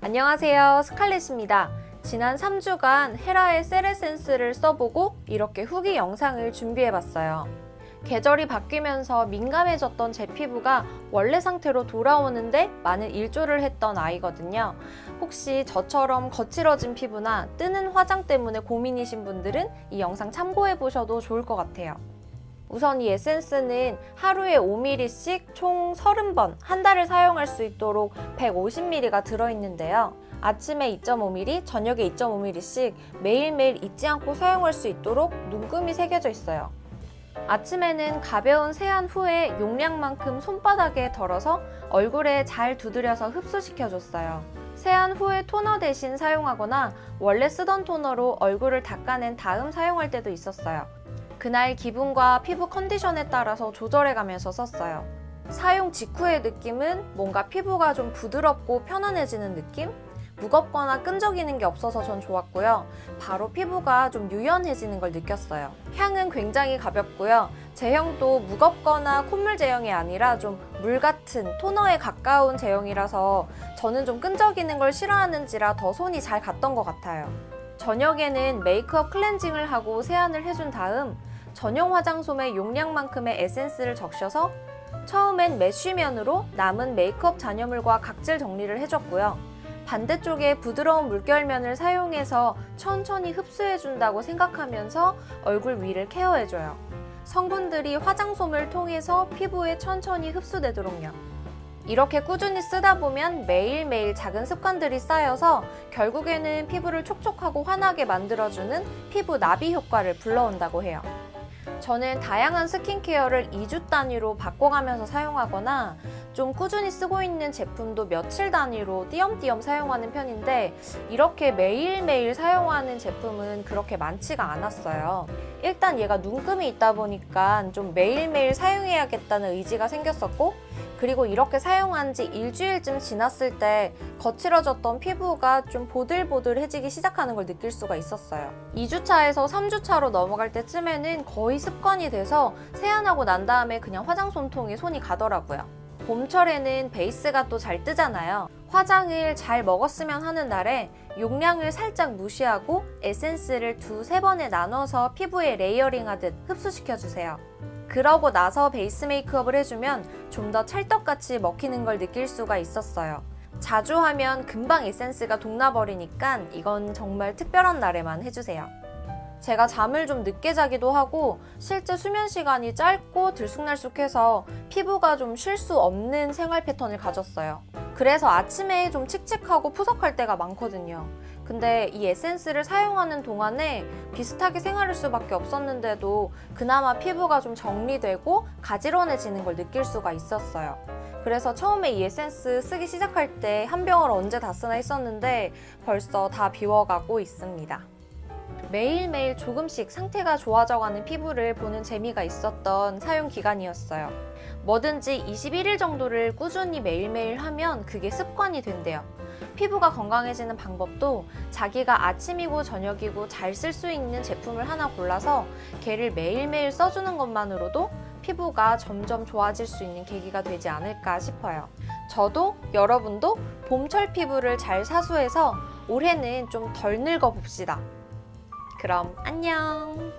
안녕하세요. 스칼렛입니다. 지난 3주간 헤라의 세레센스를 써보고 이렇게 후기 영상을 준비해봤어요. 계절이 바뀌면서 민감해졌던 제 피부가 원래 상태로 돌아오는데 많은 일조를 했던 아이거든요. 혹시 저처럼 거칠어진 피부나 뜨는 화장 때문에 고민이신 분들은 이 영상 참고해보셔도 좋을 것 같아요. 우선 이 에센스는 하루에 5ml씩 총 30번 한 달을 사용할 수 있도록 150ml가 들어있는데요. 아침에 2.5ml, 저녁에 2.5ml씩 매일매일 잊지 않고 사용할 수 있도록 눈금이 새겨져 있어요. 아침에는 가벼운 세안 후에 용량만큼 손바닥에 덜어서 얼굴에 잘 두드려서 흡수시켜줬어요. 세안 후에 토너 대신 사용하거나 원래 쓰던 토너로 얼굴을 닦아낸 다음 사용할 때도 있었어요. 그날 기분과 피부 컨디션에 따라서 조절해가면서 썼어요. 사용 직후의 느낌은 뭔가 피부가 좀 부드럽고 편안해지는 느낌? 무겁거나 끈적이는 게 없어서 전 좋았고요. 바로 피부가 좀 유연해지는 걸 느꼈어요. 향은 굉장히 가볍고요. 제형도 무겁거나 콧물 제형이 아니라 좀 물 같은 토너에 가까운 제형이라서 저는 좀 끈적이는 걸 싫어하는지라 더 손이 잘 갔던 것 같아요. 저녁에는 메이크업 클렌징을 하고 세안을 해준 다음 전용 화장솜에 용량만큼의 에센스를 적셔서 처음엔 메쉬면으로 남은 메이크업 잔여물과 각질 정리를 해줬고요. 반대쪽에 부드러운 물결면을 사용해서 천천히 흡수해준다고 생각하면서 얼굴 위를 케어해줘요. 성분들이 화장솜을 통해서 피부에 천천히 흡수되도록요. 이렇게 꾸준히 쓰다 보면 매일매일 작은 습관들이 쌓여서 결국에는 피부를 촉촉하고 환하게 만들어주는 피부 나비 효과를 불러온다고 해요. 저는 다양한 스킨케어를 2주 단위로 바꿔가면서 사용하거나 좀 꾸준히 쓰고 있는 제품도 며칠 단위로 띄엄띄엄 사용하는 편인데 이렇게 매일매일 사용하는 제품은 그렇게 많지가 않았어요. 일단 얘가 눈금이 있다 보니까 좀 매일매일 사용해야겠다는 의지가 생겼었고 그리고 이렇게 사용한 지 일주일쯤 지났을 때 거칠어졌던 피부가 좀 보들보들해지기 시작하는 걸 느낄 수가 있었어요. 2주차에서 3주차로 넘어갈 때쯤에는 거의 습관이 돼서 세안하고 난 다음에 그냥 화장 솜통에 손이 가더라고요. 봄철에는 베이스가 또 잘 뜨잖아요. 화장을 잘 먹었으면 하는 날에 용량을 살짝 무시하고 에센스를 두세 번에 나눠서 피부에 레이어링 하듯 흡수시켜주세요. 그러고 나서 베이스 메이크업을 해주면 좀 더 찰떡같이 먹히는 걸 느낄 수가 있었어요. 자주 하면 금방 에센스가 동나버리니까 이건 정말 특별한 날에만 해주세요. 제가 잠을 좀 늦게 자기도 하고 실제 수면 시간이 짧고 들쑥날쑥해서 피부가 좀 쉴 수 없는 생활 패턴을 가졌어요. 그래서 아침에 좀 칙칙하고 푸석할 때가 많거든요. 근데 이 에센스를 사용하는 동안에 비슷하게 생활할 수밖에 없었는데도 그나마 피부가 좀 정리되고 가지런해지는 걸 느낄 수가 있었어요. 그래서 처음에 이 에센스 쓰기 시작할 때 한 병을 언제 다 쓰나 했었는데 벌써 다 비워가고 있습니다. 매일매일 조금씩 상태가 좋아져가는 피부를 보는 재미가 있었던 사용 기간이었어요. 뭐든지 21일 정도를 꾸준히 매일매일 하면 그게 습관이 된대요. 피부가 건강해지는 방법도 자기가 아침이고 저녁이고 잘 쓸 수 있는 제품을 하나 골라서 걔를 매일매일 써주는 것만으로도 피부가 점점 좋아질 수 있는 계기가 되지 않을까 싶어요. 저도 여러분도 봄철 피부를 잘 사수해서 올해는 좀 덜 늙어 봅시다. 그럼 안녕!